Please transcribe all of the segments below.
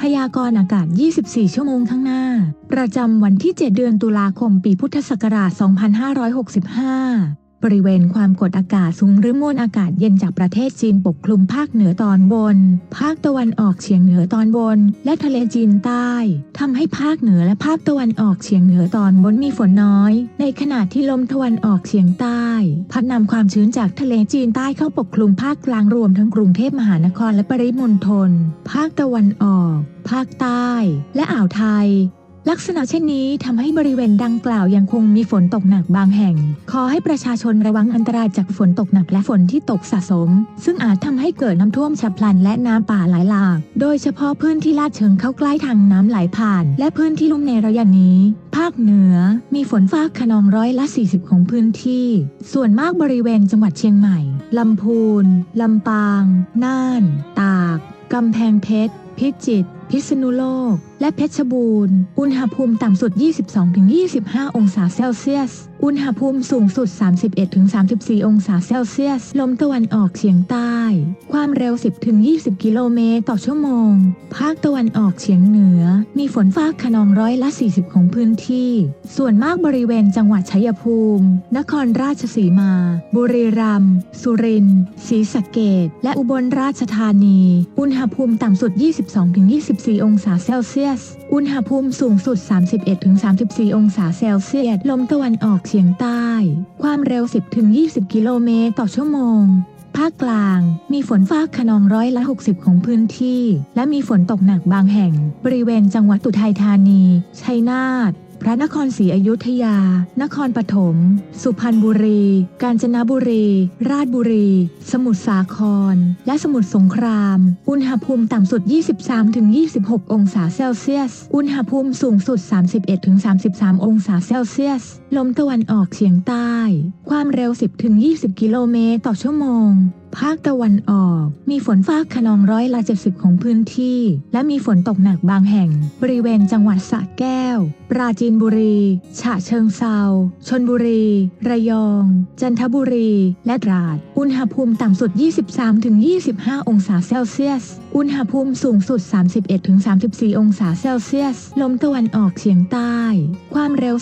พยากรณ์อากาศ 24 ชั่วโมงข้างหน้า ประจำวันที่ 7 เดือนตุลาคม ปีพุทธศักราช 2565 บริเวณความกดอากาศสูงหรือมวลอากาศเย็นจากประเทศจีนปกคลุมภาคเหนือตอนบน ภาคตะวันออกเฉียงเหนือตอนบน และทะเลจีนใต้ทำให้ภาคเหนือและภาคตะวันออกเฉียงเหนือตอนบนมีฝนน้อย ในขณะที่ลมตะวันออกเฉียงใต้ พัดนำความชื้นจากทะเลจีนใต้เข้าปกคลุมภาคกลางรวมทั้งกรุงเทพมหานครและปริมณฑล ภาคตะวันออก ภาคใต้ และอ่าวไทย ลักษณะเช่นนี้ทำให้บริเวณดังกล่าวยังคงมีฝนตกหนักบางแห่ง ขอให้ประชาชนระวังอันตรายจากฝนตกหนักและฝนที่ตกสะสม ซึ่งอาจทำให้เกิดน้ำท่วมฉับพลันและน้ำป่าไหลหลาก โดยเฉพาะพื้นที่ลาดเชิงเข้าใกล้ทางน้ำไหลผ่าน และพื้นที่ลุ่มในระยะนี้ ภาคเหนือ มีฝนฟ้าขนองร้อยละ 40 ของพื้นที่ ส่วนมากบริเวณจังหวัดเชียงใหม่ลำพูนลำปาง น่าน ตากกำแพงเพชร พิจิตร พิษณุโลก และเพชรบูรณ์ อุณหภูมิต่ำสุด 22-25 องศาเซลเซียส อุณหภูมิสูงสุด 31-34 องศาเซลเซียส ลมตะวันออกเฉียงใต้ ความเร็ว 10-20 กิโลเมตรต่อชั่วโมง ภาคตะวันออกเฉียงเหนือ มีฝนฟ้าขนองร้อยละ 40 ของพื้นที่ ส่วนมากบริเวณจังหวัดชัยภูมิ นครราชสีมา บุรีรัมย์ สุรินทร์ ศรีสะเกษและอุบลราชธานี อุณหภูมิต่ำสุด34 องศาเซลเซียส อุณหภูมิสูงสุด 31-34 องศาเซลเซียส ลมตะวันออกเฉียงใต้ ความเร็ว 10-20 กิโลเมตรต่อชั่วโมง ภาคกลาง มีฝนฟ้าขนองร้อยละ 60 ของพื้นที่ และมีฝนตกหนักบางแห่ง บริเวณจังหวัดตุทัยธานี ชัยนาท พระนครศรีอยุธยา นครปฐม สุพรรณบุรี กาญจนบุรี ราชบุรี สมุทรสาคร และสมุทรสงคราม อุณหภูมิต่ำสุด 23-26 องศาเซลเซียส อุณหภูมิสูงสุด 31-33 องศาเซลเซียส ลมตะวันออกเฉียงใต้ ความเร็ว 10-20 กิโลเมตรต่อชั่วโมง ภาคตะวันออก มีฝนฟ้าขนองร้อยละ 70 ของพื้นที่ และมีฝนตกหนักบางแห่ง บริเวณจังหวัดสระแก้ว ปราจีนบุรี ฉะเชิงเซาชนบุรี ระยอง จันทบุรี และตราด อุณหภูมิต่ำสุด 23-25 องศาเซลเซียส อุณหภูมิสูงสุด 31-34 องศาเซลเซียส ลมตะวันออกเฉียงใต้ ความเร็ว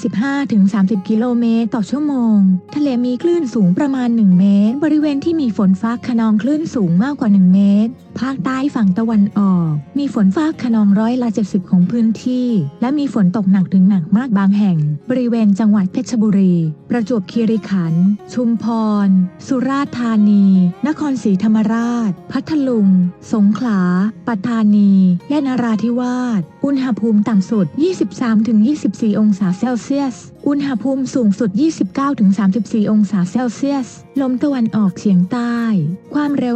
15-30 กิโลเมตรต่อชั่วโมง ทะเลมีคลื่นสูงประมาณ 1 เมตร บริเวณที่มีฝนฟ้าขนองคลื่นสูงมากกว่า 1 เมตร ภาคใต้ฝั่งตะวันออก มีฝนฟ้าขนองร้อยละ 70 ของพื้นที่ และมีฝนตกหนักถึงหนักมากบางแห่ง บริเวณจังหวัดเพชรบุรี ประจวบคีรีขันธ์ชุมพร สุราษฎร์ธานี นครศรีธรรมราช พัทลุง สงขลา ปัตตานี และนราธิวาส อุณหภูมิต่ำสุด 23-24 องศาเซลเซียส อุณหภูมิสูงสุด 29-34 องศาเซลเซียส ลมตะวันออกเฉียงใต้ ความเร็ว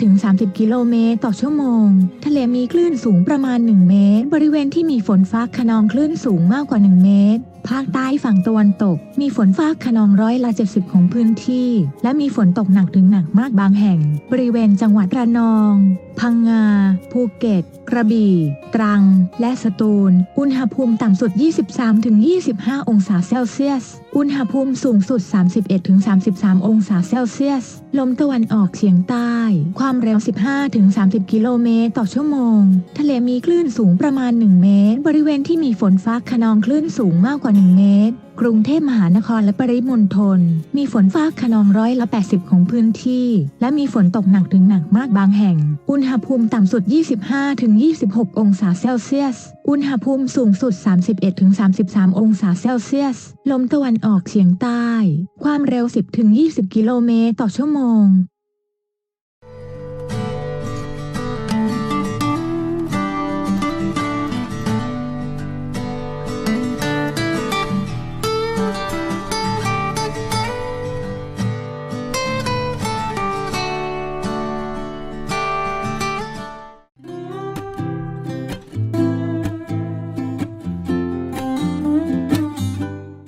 15-30 กิโลเมตรต่อชั่วโมง ทะเลมีคลื่นสูงประมาณ 1 เมตร บริเวณที่มีฝนฟ้าขนองคลื่นสูงมากกว่า 1 เมตร ภาคใต้ฝั่งตะวันตก มีฝนฟ้าขนองร้อยละ70ของพื้นที่ และมีฝนตกหนักถึงหนักมากบางแห่ง บริเวณจังหวัดระนอง พังงา ภูเก็ต กระบี่ ตรัง และสตูล อุณหภูมิต่ำสุด 23-25 องศาเซลเซียส อุณหภูมิสูงสุด 31-33 องศาเซลเซียส ลมตะวันออกเฉียงใต้ ความเร็ว 15-30 กิโลเมตรต่อชั่วโมง ทะเลมีคลื่นสูงประมาณ 1 เมตร บริเวณที่มีฝนฟ้าขนองคลื่นสูงมากกว่าว่า1เมตร กรุงเทพมหานครและปริมณฑลมีฝนฟ้าขนองร้อยละ 80 ของพื้นที่ และมีฝนตกหนักถึงหนักมากบางแห่ง อุณหภูมิต่ำสุด 25-26 องศาเซลเซียส อุณหภูมิสูงสุด 31-33 องศาเซลเซียส ลมตะวันออกเฉียงใต้ ความเร็ว 10-20 กิโลเมตรต่อชั่วโมง